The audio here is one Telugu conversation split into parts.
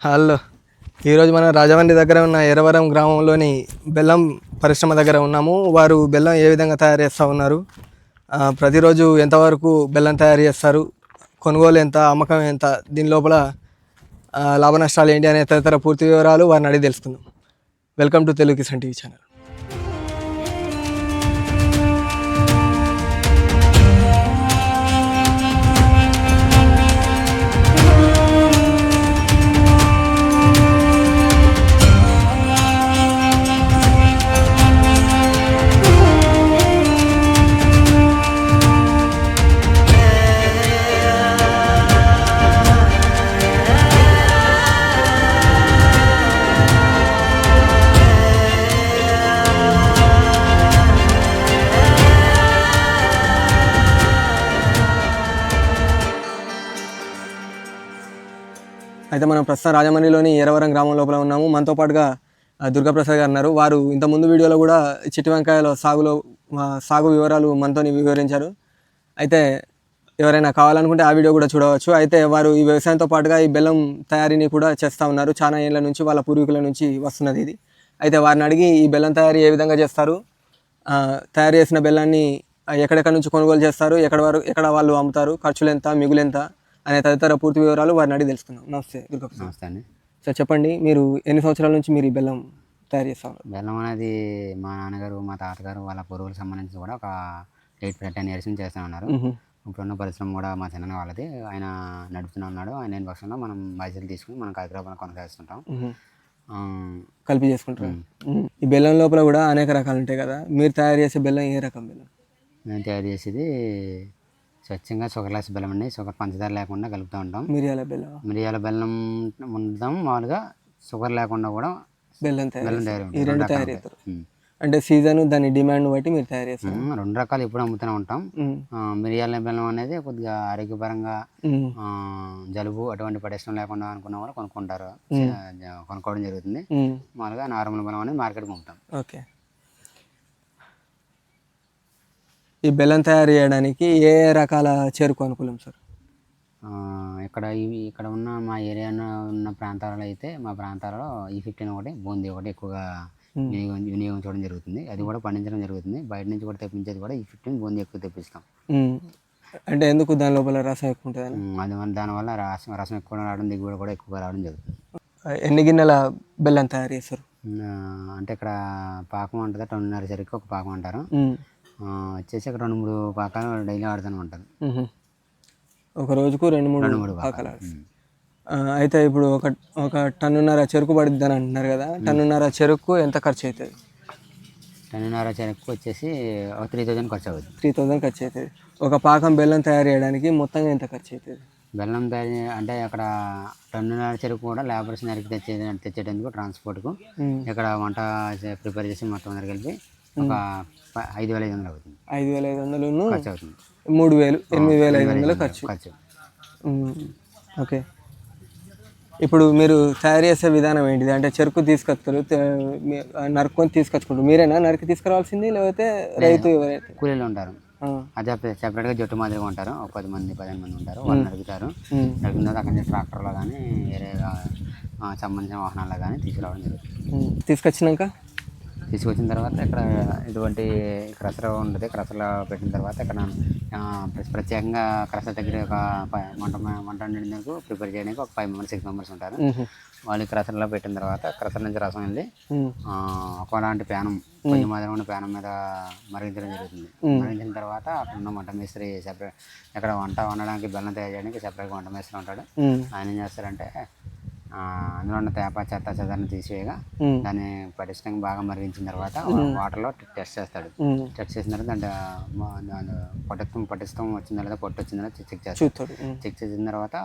హలో. ఈరోజు మనం రాజమండ్రి దగ్గర ఉన్న ఎరవరం గ్రామంలోని బెల్లం పరిశ్రమ దగ్గర ఉన్నాము. వారు బెల్లం ఏ విధంగా తయారు చేస్తూ ఉన్నారు? ప్రతిరోజు ఎంతవరకు బెల్లం తయారు చేస్తారు? కొనుగోలు ఎంత? అమ్మకం ఎంత? దీని లోపల లాభ నష్టాలు ఏంటి అనే తదితర పూర్తి వివరాలు వారిని అడిగి తెలుసుకుందాం. Welcome to Telugu Kisan TV channel. అయితే మనం ప్రస్తుతం రాజమండ్రిలోని ఎరవరం గ్రామం లోపల ఉన్నాము. మనతో పాటుగా దుర్గాప్రసాద్ గారు ఉన్నారు. వారు ఇంత ముందు వీడియోలో కూడా చిట్టి వంకాయల సాగులో సాగు వివరాలు మనతో వివరించారు. అయితే ఎవరైనా కావాలనుకుంటే ఆ వీడియో కూడా చూడవచ్చు. అయితే వారు ఈ వ్యవసాయంతో పాటుగా ఈ బెల్లం తయారీని కూడా చేస్తూ ఉన్నారు. చాలా ఏళ్ళ నుంచి వాళ్ళ పూర్వీకుల నుంచి వస్తున్నది ఇది. అయితే వారిని అడిగి ఈ బెల్లం తయారీ ఏ విధంగా చేస్తారు? తయారు చేసిన బెల్లాన్ని ఎక్కడెక్కడ నుంచి కొనుగోలు చేస్తారు? ఎక్కడ వారు ఎక్కడ వాళ్ళు అమ్ముతారు? ఖర్చులు ఎంత? మిగులు ఎంత? అనే తదితర పూర్తి వివరాలు వారిని అడిగి తెలుసుకుందాం. నమస్తే దుర్గాప్రసాద్ నమస్తే అండి. సార్ చెప్పండి మీరు ఎన్ని సంవత్సరాల నుంచి మీరు ఈ బెల్లం తయారు చేస్తా ఉన్నారు బెల్లం అనేది మా నాన్నగారు మా తాతగారు వాళ్ళ పూర్వులకు సంబంధించి కూడా ఒక ఎయిట్ టెన్ ఇయర్స్ నుంచి చేస్తూ ఉన్నారు. ఇప్పుడున్న పరిశ్రమ కూడా మా చిన్న వాళ్ళది. ఆయన నడుపుతూనే ఉన్నాడు. ఆయన లేని పక్షంలో మనం బాధ్యతలు తీసుకుని మనం కార్యక్రమాలు కొనసాగిస్తుంటాం. కలిపి చేసుకుంటారు. మ్మ్. ఈ బెల్లం లోపల కూడా అనేక రకాలు ఉంటాయి కదా. మీరు తయారు చేసే బెల్లం ఏ రకం బెల్లం? మేము తయారు చేసేది స్వచ్ఛంగా షుగర్లెస్ బెల్లం అండి. షుగర్ పంచదార లేకుండా కలుపుతూ ఉంటాం. మిరియాల బెల్లం. మిరియాల బెల్లం ఉందాం మామూలుగా షుగర్ లేకుండా కూడా బెల్లం బెల్లం. తయారు ఈ రెండు రకాలు తయారు. చేస్తారు. అంటే సీజన్ దాని డిమాండ్ బట్టి మీరు తయారు చేస్తారు. రెండు రకాలు ఎప్పుడు అమ్ముతూనే ఉంటాం. మిరియాల బెల్లం అనేది కొద్దిగా ఆరోగ్యపరంగా జలుబు అటువంటి పటిష్టం లేకుండా అనుకున్న వాళ్ళు కొనుక్కుంటారు. కొనుక్కోవడం జరుగుతుంది. మ్మ్. మామూలుగా నార్మల్ బెల్లం అనేది మార్కెట్కి పంపుతాం ఓకే. ఈ బెల్లం తయారు చేయడానికి ఏ రకాల చెరుకు అనుకూలం సార్? ఇక్కడ ఇవి ఇక్కడ ఉన్న మా ఏరియాలో ఉన్న ప్రాంతాలలో అయితే మా ప్రాంతాలలో ఈ ఫిఫ్టీన్ ఒకటి బూందీ ఒకటి ఎక్కువగా వినియోగం వినియోగించడం జరుగుతుంది. అది కూడా పండించడం జరుగుతుంది. బయట నుంచి కూడా తెప్పించేది కూడా ఈ ఫిఫ్టీన్ బూందీ ఎక్కువ తెప్పిస్తాం. అంటే ఎందుకు దాని లోపల రసం ఎక్కువ ఉంటుందని ఉమ్, అది వల్ల- దానివల్ల రసం రసం ఎక్కువ రావడం దిగుబడి కూడా ఎక్కువగా రావడం జరుగుతుంది. ఎన్ని గిన్నెల బెల్లం తయారు చేస్తారు? అంటే ఇక్కడ పాకం ఉంటుంది టొన్నర సరికి ఒక పాకం అంటారు. వచ్చేసి ఇక్కడ రెండు మూడు పాకాలు డైలీ ఆడుతూనే ఉంటారు. ఒక రోజుకు రెండు మూడు రెండు మూడు పాకాలు. అయితే ఇప్పుడు ఒక ఒక టన్నున్నర చెరుకు పడుద్ది అని అంటున్నారు కదా టన్నున్నర చెరుకు ఎంత ఖర్చు అవుతుంది టెన్నర చెరకు వచ్చేసి ఒక త్రీ థౌజండ్ ఖర్చు అవుతుంది త్రీ థౌజండ్ ఖర్చు అవుతుంది ఒక పాకం బెల్లం తయారు చేయడానికి మొత్తంగా ఎంత ఖర్చు అవుతుంది బెల్లం తయారు అంటే అక్కడ టన్నున్నర చెరుకు కూడా లేబర్స్ నరికి తెచ్చే తెచ్చేటందుకు ట్రాన్స్పోర్ట్కు. ఇక్కడ వంట ప్రిపేర్ చేసి మొత్తం అందరు కలిపి ఒక ఐదు వేల ఐదు వందలు అవుతుంది. ఐదు వేల ఐదు వందలు ఖర్చు అవుతుంది మూడు వేలు ఎనిమిది వేల ఐదు వందలు ఖర్చు. ఖర్చు. ఓకే. ఇప్పుడు మీరు తయారు చేసే విధానం ఏంటిది? అంటే చెరుకు తీసుకొస్తారు నరుక్కొని తీసుకొచ్చుకుంటారు. మీరేనా నరికి తీసుకురావాల్సింది? లేకపోతే రైతు ఎవరైతే? కూలీలు ఉంటారు. సెపరేట్గా జట్టు మాదిరిగా ఉంటారు. ఒక పది మంది పదిహేను మంది ఉంటారు. వాళ్ళు నరుగుతారు. నరికిన తర్వాత అక్కడి నుంచి ట్రాక్టర్లో కానీ వేరే సంబంధించిన వాహనాల్లో కానీ తీసుకురావడం జరుగుతుంది. తీసుకొచ్చినాక? తీసుకొచ్చిన తర్వాత ఇక్కడ ఇటువంటి క్రసర ఉంటుంది క్రసరలో పెట్టిన తర్వాత ఇక్కడ ప్రత్యేకంగా క్రసర దగ్గర ఒక మంట మంట వండేందుకు ప్రిపేర్ చేయడానికి ఒక ఫైవ్ మెంబర్స్ సిక్స్ మెంబర్స్ ఉంటారు. వాళ్ళు క్రసరలో పెట్టిన తర్వాత క్రసర నుంచి రసం వెళ్ళి ఒకలాంటి ప్యానం కొంచెం మాదిరి ఉన్న ప్యానం మీద మరిగించడం జరుగుతుంది. మరిగించిన తర్వాత అక్కడ ఉన్న వంట మేస్త్రి సెపరేట్ ఇక్కడ వంట వండడానికి బెల్లం తయారు చేయడానికి సెపరేట్గా వంట మేస్త్రి ఉంటాడు. ఆయన ఏం చేస్తారంటే అందులో ఉన్న తేప చెత్త చెదాన్ని తీసివేయగా. దాన్ని పటిష్టంగా బాగా మరిగించిన తర్వాత వాటర్లో టెస్ట్ చేస్తాడు. టెస్ట్ చేసిన తర్వాత దాని పటిష్టం పటిష్టం వచ్చిందా లేదా పొట్టు వచ్చిందా చెక్ చేస్తాడు. చెక్ చేసిన తర్వాత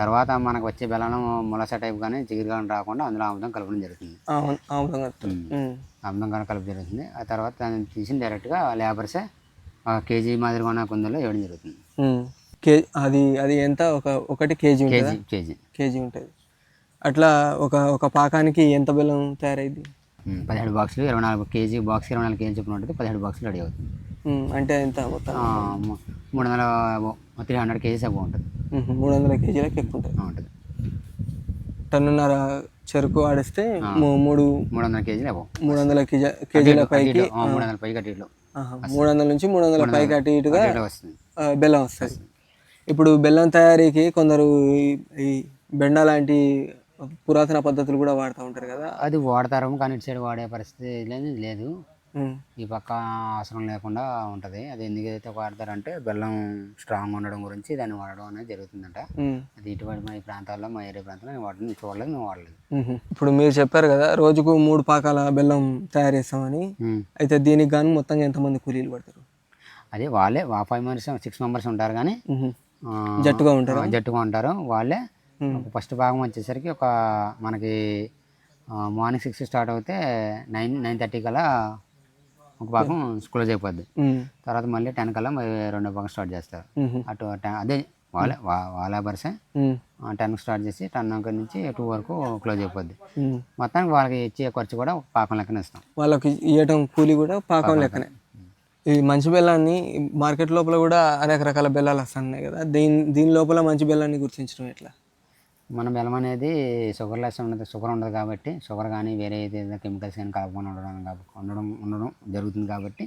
తర్వాత మనకు వచ్చే బెల్లం ములస టైప్ కానీ చిగురు కానీ రాకుండా అందులో ఆముదం కలపడం జరుగుతుంది. ఆముదం కానీ కలపడం జరుగుతుంది ఆ తర్వాత దాన్ని తీసి డైరెక్ట్గా లేబర్సే ఒక కేజీ మాదిరిగా ఉన్న కుందలో వేయడం జరుగుతుంది. కే అది అది ఎంత? ఒక ఒకటి కేజీ ఉంటుందా? KG KG. ఉంటుంది. అట్లా ఒక ఒక పాకానికి ఎంత బెల్లం తయారైంది ఉమ్, పదిహేడు బాక్సులు ఇరవై నాలుగు కేజీ బాక్స్ ఇరవై నాలుగు కేజీ చొప్పున ఉంటుంది పదిహేడు బాక్సులు రెడీ అవుతుంది. అంటే ఎంత మొత్తం? ఆ, ము- మూడు వందల త్రీ హండ్రెడ్ కేజీస్ అబ్బో ఉంటుంది. మ్మ్. మూడు వందల కేజీలకు ఎక్కువ ఉంటుంది. ఆ, ఉంటుంది. టన్నున్నర చెరుకు ఆడిస్తే మూ- మూడు మూడు వందల కేజీలు అవ్వవు మూడు వందల కేజీ కేజీల పైకి మూడు వందల పైకి అటు ఇటు. ఆహా, మూడు వందల నుంచి మూడు వందల పైకి అటు ఇటుగా ఇట్లా వస్తుంది. ఆ, బెల్లం వస్తుంది. ఇప్పుడు బెల్లం తయారీకి కొందరు ఈ- బెండ లాంటి పురాతన పద్ధతులు కూడా వాడుతూ ఉంటారు కదా. అది వాడతారు కానీ ఇటు సైడ్ వాడే పరిస్థితి లేదు. లేదు ఈ పక్క అవసరం లేకుండా ఉంటుంది. అది ఎందుకైతే వాడతారంటే బెల్లం స్ట్రాంగ్ ఉండడం గురించి దాన్ని వాడడం అనేది జరుగుతుందంట. అది ఇటువంటి మా ఈ ప్రాంతాల్లో మా ఏరియా ప్రాంతాల్లో నేను వాడడం చూడలేదు మేము వాడలేదు. ఇప్పుడు మీరు చెప్పారు కదా రోజుకు మూడు పాకాల బెల్లం తయారు చేస్తామని. అయితే దీనికి గాను మొత్తంగా ఎంతమంది కూలీలు పడతారు? అదే వాళ్ళే ఫైవ్ మెంబర్స్ సిక్స్ మెంబర్స్ ఉంటారు కానీ జట్టుగా ఉంటారా. జట్టుగా ఉంటారు. వాళ్ళే. ఫస్ట్ భాగం వచ్చేసరికి ఒక మనకి మార్నింగ్ సిక్స్ స్టార్ట్ అవుతే నైన్ నైన్ థర్టీ కల్లా ఒక భాగం క్లోజ్ అయిపోద్ది తర్వాత మళ్ళీ టెన్ కల్లా రెండో భాగం స్టార్ట్ చేస్తారు. అటు టెన్ అదే వాళ్ళే వా- వాళ్ళ లేబర్సే ఉమ్, టెన్కి స్టార్ట్ చేసి టెన్ నుంచి టూ వరకు క్లోజ్ అయిపోద్ది. మొత్తానికి వాళ్ళకి ఇచ్చే ఖర్చు కూడా పాకం లెక్కన ఇస్తాం. వాళ్ళకి ఇవ్వటం కూలి కూడా పాకం లెక్కనే. ఈ మంచి బెల్లాన్ని మార్కెట్ లోపల కూడా అనేక రకాల బెల్లాలు వస్తున్నాయి కదా. దీని దీని లోపల మంచి బెల్లాన్ని గుర్తించడం ఎట్లా? మన బెల్లం అనేది షుగర్ లెస్ ఉండదు షుగర్ ఉండదు కాబట్టి షుగర్ కానీ వేరే ఏదైనా కెమికల్స్ కానీ కలపకుండా ఉండడం కాబట్టి ఉండడం ఉండడం జరుగుతుంది కాబట్టి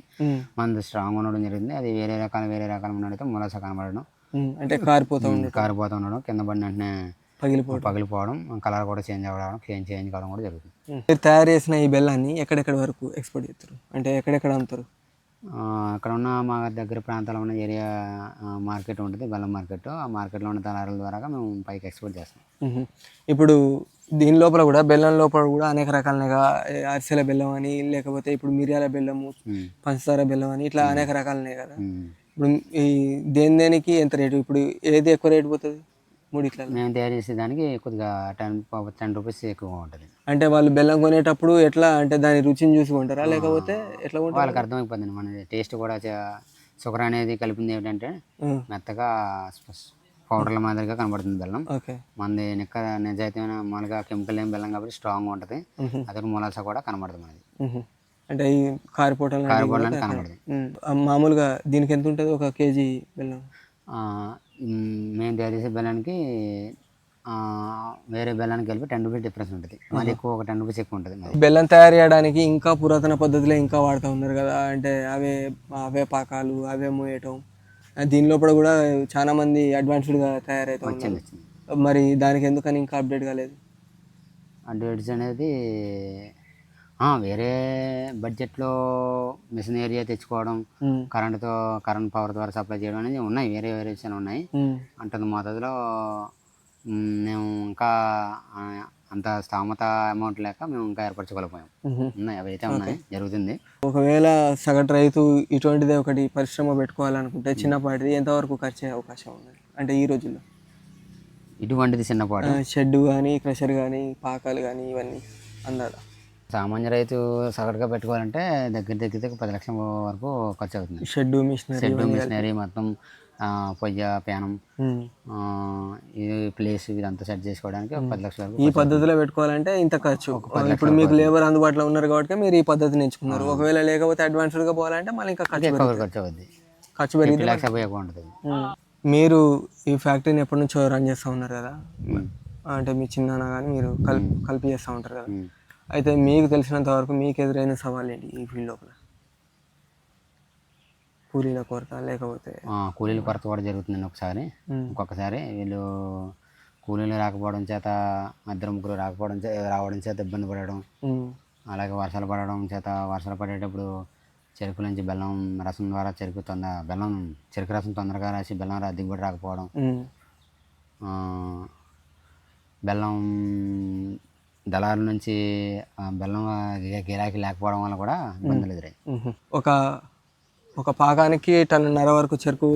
మనది స్ట్రాంగ్ ఉండడం జరుగుతుంది. అది వేరే రకాల వేరే రకాల ఉన్నట్టయితే మొలస కనబడడం. అంటే కారిపోతూ ఉండటం కారిపోతూ ఉండడం కింద పడిన వెంటనే పగిలిపోవడం. పగిలిపోవడం కలర్ కూడా చేంజ్ అవ్వడం చేంజ్ చేంజ్ కావడం కూడా జరుగుతుంది. మీరు తయారు చేసిన ఈ బెల్లాన్ని ఎక్కడెక్కడ వరకు ఎక్స్పోర్ట్ చేస్తారు? అంటే ఎక్కడెక్కడ అమ్ముతారు? అక్కడ ఉన్న మా దగ్గర ప్రాంతాల్లో ఉన్న ఏరియా మార్కెట్ ఉంటుంది బెల్లం మార్కెట్ ఆ మార్కెట్లో ఉన్న దళారుల ద్వారా మేము పైకి ఎక్స్పోర్ట్ చేస్తాం. ఇప్పుడు దీని లోపల కూడా బెల్లం లోపల కూడా అనేక రకాలుగా అరిసెల బెల్లం అని లేకపోతే ఇప్పుడు మిరియాల బెల్లము. పంచదార బెల్లం అని ఇట్లా అనేక రకాలున్నాయి కదా. ఇప్పుడు ఈ దేని దేనికి ఎంత రేటు ఇప్పుడు ఏది ఎక్కువ రేటు పోతుంది మూడిట్ల మేము తయారు చేసే దానికి కొద్దిగా టెన్ టెన్ రూపీస్ ఎక్కువగా ఉంటుంది. అంటే వాళ్ళు బెల్లం కొనేటప్పుడు ఎట్లా? అంటే దాని రుచిని చూసి కొంటారా? లేకపోతే ఎట్లా వాళ్ళకి అర్థమైపోతుంది మన టేస్ట్ కూడా షుగర్ అనేది కలిపింది ఏంటంటే మెత్తగా పౌడర్ల మాదిరిగా కనబడుతుంది బెల్లం. మనది నిక్క నిజాయితీమైన మామూలుగా కెమికల్ ఏం బెల్లం కాబట్టి స్ట్రాంగ్ ఉంటుంది. అదే మొలాస కూడా కనబడుతుంది మనది. అంటే ఈ కారిపోవటం లాంటి కనబడుతుంది మామూలుగా దీనికి ఎంత ఉంటుంది? ఒక కేజీ బెల్లం? మేము తయారు చేసే బెల్లానికి వేరే బెల్లానికి కలిపి టెన్ రూపీస్ డిఫరెన్స్ ఉంటుంది. మరి ఎక్కువ ఒక టెన్ రూపీస్ ఎక్కువ ఉంటుంది బెల్లం తయారు చేయడానికి ఇంకా పురాతన పద్ధతిలో ఇంకా వాడుతూ ఉన్నారు కదా. అంటే అవే అవే పాకాలు అవే మోయటం. దీని లోపల కూడా చాలా మంది అడ్వాన్స్డ్గా వచ్చింది మరి దానికి ఎందుకని ఇంకా అప్డేట్ కాలేదు? అడ్వాంటేజ్ అనేది వేరే బడ్జెట్లో మిషన్ ఏరియా తెచ్చుకోవడం కరెంటుతో కరెంట్ పవర్ ద్వారా సప్లై చేయడం అనేది ఉన్నాయి. వేరే వేరే విషయాలు ఉన్నాయి. అంతంత మోతాదులో మేము ఇంకా అంత స్థామత అమౌంట్ లేక మేము ఇంకా ఏర్పరచుకోలేకపోయాం. ఉన్నాయి అవి అయితే ఉన్నాయి జరుగుతుంది. ఒకవేళ సగటు రైతు ఇటువంటిదే ఒకటి పరిశ్రమ పెట్టుకోవాలనుకుంటే చిన్నపాటిది ఎంతవరకు ఖర్చు అయ్యే అవకాశం ఉంది? అంటే ఈ రోజుల్లో? ఇటువంటిది చిన్నపాటు. షెడ్ కానీ క్రషర్ కానీ పాకాలు కానీ ఇవన్నీ అందాల సామాన్య రైతు సగటుగా పెట్టుకోవాలంటే దగ్గర దగ్గర పది లక్షల వరకు ఖర్చు అవుతుంది షెడ్ మిషనరీ షెడ్ మిషనరీ మొత్తం పొయ్య ప్యానం ఇది ప్లేస్ ఇదంతా సెట్ చేసుకోవడానికి ఒక పది లక్షల ఈ పద్ధతిలో పెట్టుకోవాలంటే ఇంత ఖర్చు. ఇప్పుడు మీకు లేబర్ అందుబాటులో ఉన్నారు కాబట్టి మీరు ఈ పద్ధతిని ఎంచుకున్నారు ఒకవేళ లేకపోతే అడ్వాన్స్డ్గా పోవాలంటే మళ్ళీ ఇంకా ఖర్చు ఖర్చు అవుద్ది. ఖర్చు పెరిగి ఫిఫ్టీ ల్యాక్స్ అబ్బాయి ఎక్కువ ఉంటుంది. మీరు ఈ ఫ్యాక్టరీని ఎప్పటి నుంచో రన్ చేస్తూ ఉన్నారు కదా? అంటే మీ చిన్నాన్న కానీ మీరు కలిపి కలిపి చేస్తూ ఉంటారు కదా. అయితే మీకు తెలిసినంత వరకు మీకు ఎదురైన సవాల్ ఏంటి ఈ ఫీల్డ్ లోపల? కూలీల కొరత లేకపోతే? కూలీల కొరత కూడా జరుగుతుందండి ఒకసారి. ఒక్కొక్కసారి వీళ్ళు కూలీలు రాకపోవడం చేత ఇద్దరు ముగ్గురు రాకపోవడం రావడం చేత ఇబ్బంది పడడం అలాగే వర్షాలు పడడం చేత వర్షాలు పడేటప్పుడు చెరుకు నుంచి బెల్లం రసం ద్వారా చెరుకు తొందర బెల్లం చెరుకు రసం తొందరగా రాసి బెల్లం దిగుబడి రాకపోవడం. బెల్లం దళారుల నుంచి బెల్లం గిరాకీ లేకపోవడం వల్ల కూడా ఇబ్బందులు ఎదురాయి. ఒక ఒక పాకానికి టన్నున్నర వరకు చెరుకు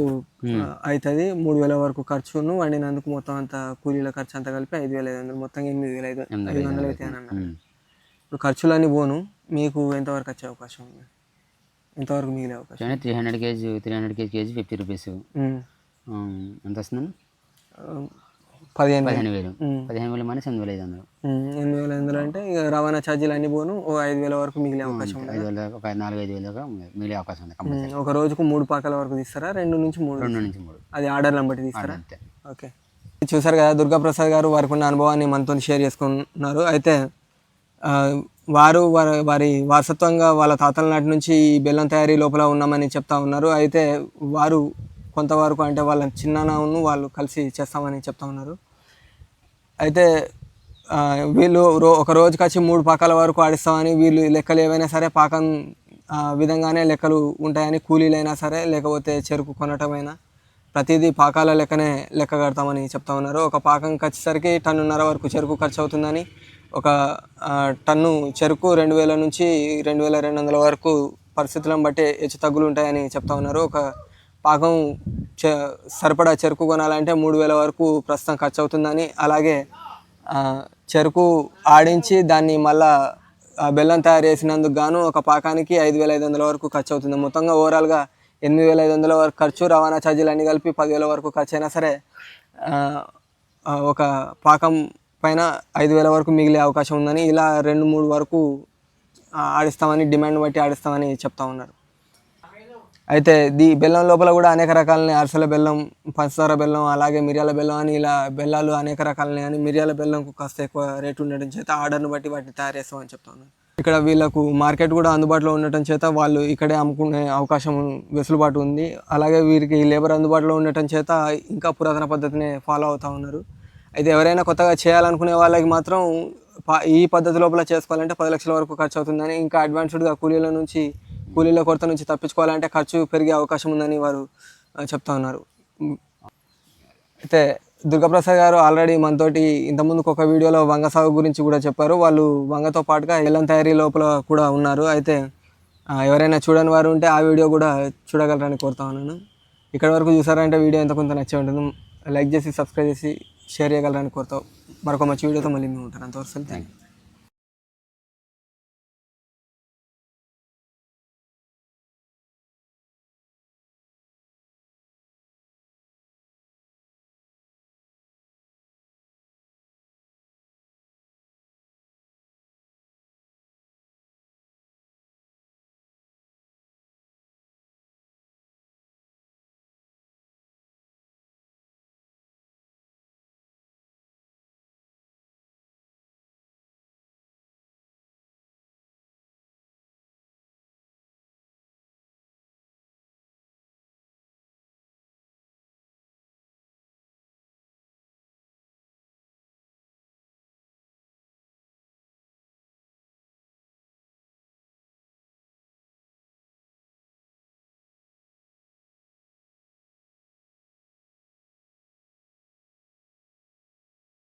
అవుతుంది మూడు వేల వరకు ఖర్చును వండినందుకు మొత్తం అంత కూలీల ఖర్చు అంతా కలిపి ఐదు వేల ఐదు వందలు. మొత్తం ఎనిమిది వేల ఐదు ఐదు వందలు అయితే అని అన్నారు. ఇప్పుడు ఖర్చులన్నీ పోను. మీకు ఎంతవరకు వచ్చే అవకాశం ఉంది? ఎంతవరకు మిగిలే అవకాశం three hundred KG three hundred KG KG fifty rupees. ఎంత వస్తుందండి పదిహేను. పదిహేను వేలు. పదిహేను వేలు మన ఎనిమిది వేల ఐదు వందలు. ఎనిమిది వేల ఐదు వందలు అంటే ఇక రవాణా ఛార్జీలు అన్ని పోను ఓ ఐదు వేల వరకు మిగిలే అవకాశం ఉంది ఐదు వేల ఒక నాలుగు ఐదు వేలు మిగిలే అవకాశం ఉంది ఒక రోజుకు మూడు పాకాల వరకు తీస్తారా? రెండు నుంచి మూడు? రెండు నుంచి మూడు. అది ఆర్డర్లను బట్టి తీస్తారా? ఓకే. చూసారు కదా దుర్గాప్రసాద్ గారు వారికి ఉన్న అనుభవాన్ని మనతో షేర్ చేసుకున్నారు. అయితే వారు వారి వారి వారసత్వంగా వాళ్ళ తాతల నాటి నుంచి ఈ బెల్లం తయారీ లోపల ఉన్నామని చెప్తా ఉన్నారు. అయితే వారు కొంతవరకు అంటే వాళ్ళ చిన్నాన్నను వాళ్ళు కలిసి చేస్తామని చెప్తా ఉన్నారు. అయితే వీళ్ళు రో ఒక రోజుకి వచ్చి మూడు పాకాల వరకు ఆడిస్తామని వీళ్ళు లెక్కలు ఏవైనా సరే పాకం ఆ, విధంగానే లెక్కలు ఉంటాయని కూలీలైనా సరే లేకపోతే చెరుకు కొనటమైనా ప్రతిదీ పాకాల లెక్కనే లెక్క కడతామని చెప్తా ఉన్నారు. ఒక పాకం వచ్చేసరికి టన్నున్నర వరకు చెరుకు ఖర్చు అవుతుందని ఒక టన్ను చెరుకు రెండు వేల నుంచి రెండు వేల రెండు వందల వరకు పరిస్థితులను బట్టి హెచ్చు తగ్గులు ఉంటాయని చెప్తా ఉన్నారు. ఒక పాకం సరిపడా చెరుకు కొనాలంటే మూడు వేల వరకు ప్రస్తుతం ఖర్చు అవుతుందని అలాగే చెరుకు ఆడించి దాన్ని మళ్ళా బెల్లం తయారు చేసినందుకు గాను ఒక పాకానికి ఐదు వేల ఐదు వందల వరకు ఖర్చు అవుతుంది మొత్తంగా ఓవరాల్గా ఎనిమిది వేల ఐదు వందల వరకు ఖర్చు రవాణా ఛార్జీలు అన్నీ కలిపి పదివేల వరకు ఖర్చు అయినా సరే ఒక పాకం పైన ఐదు వేల వరకు మిగిలే అవకాశం ఉందని ఇలా రెండు మూడు వరకు ఆడిస్తామని డిమాండ్ బట్టి ఆడిస్తామని చెప్తా ఉన్నారు. అయితే దీ బెల్లం లోపల కూడా అనేక రకాలని అరసల బెల్లం పంచదార బెల్లం అలాగే మిరియాల బెల్లం అని ఇలా బెల్లాలు అనేక రకాలని అని మిరియాల బెల్లంకు కాస్త ఎక్కువ రేటు ఉండడం చేత ఆర్డర్ను బట్టి వాటిని తయారు చేస్తామని చెప్తాను ఇక్కడ వీళ్ళకు మార్కెట్ కూడా అందుబాటులో ఉండటం చేత వాళ్ళు ఇక్కడే అమ్ముకునే అవకాశం వెసులుబాటు ఉంది. అలాగే వీరికి లేబర్ అందుబాటులో ఉండటం చేత ఇంకా పురాతన పద్ధతిని ఫాలో అవుతూ ఉన్నారు. అయితే ఎవరైనా కొత్తగా చేయాలనుకునే వాళ్ళకి మాత్రం ఈ పద్ధతి లోపల చేసుకోవాలంటే పది లక్షల వరకు ఖర్చు అవుతుందని ఇంకా అడ్వాన్స్డ్గా కూలీల నుంచి కూలీల కొరత నుంచి తప్పించుకోవాలంటే ఖర్చు పెరిగే అవకాశం ఉందని వారు చెప్తా ఉన్నారు. అయితే దుర్గాప్రసాద్ గారు ఆల్రెడీ మనతోటి ఇంతకుముందుకు ఒక వీడియోలో వంగ సాగు గురించి కూడా చెప్పారు. వాళ్ళు వంగతో పాటుగా ఎల్లం తయారీ లోపల కూడా ఉన్నారు. అయితే ఎవరైనా చూడని వారు ఉంటే ఆ వీడియో కూడా చూడగలరని కోరుతా ఉన్నాను. ఇక్కడ వరకు చూసారంటే వీడియో ఎంత కొంత నచ్చే ఉంటుంది. లైక్ చేసి సబ్స్క్రైబ్ చేసి షేర్ చేయగలరని కోరుతావు మరొక మంచి వీడియోతో మళ్ళీ మేము ఉంటాను అంతవరకు థ్యాంక్ యూ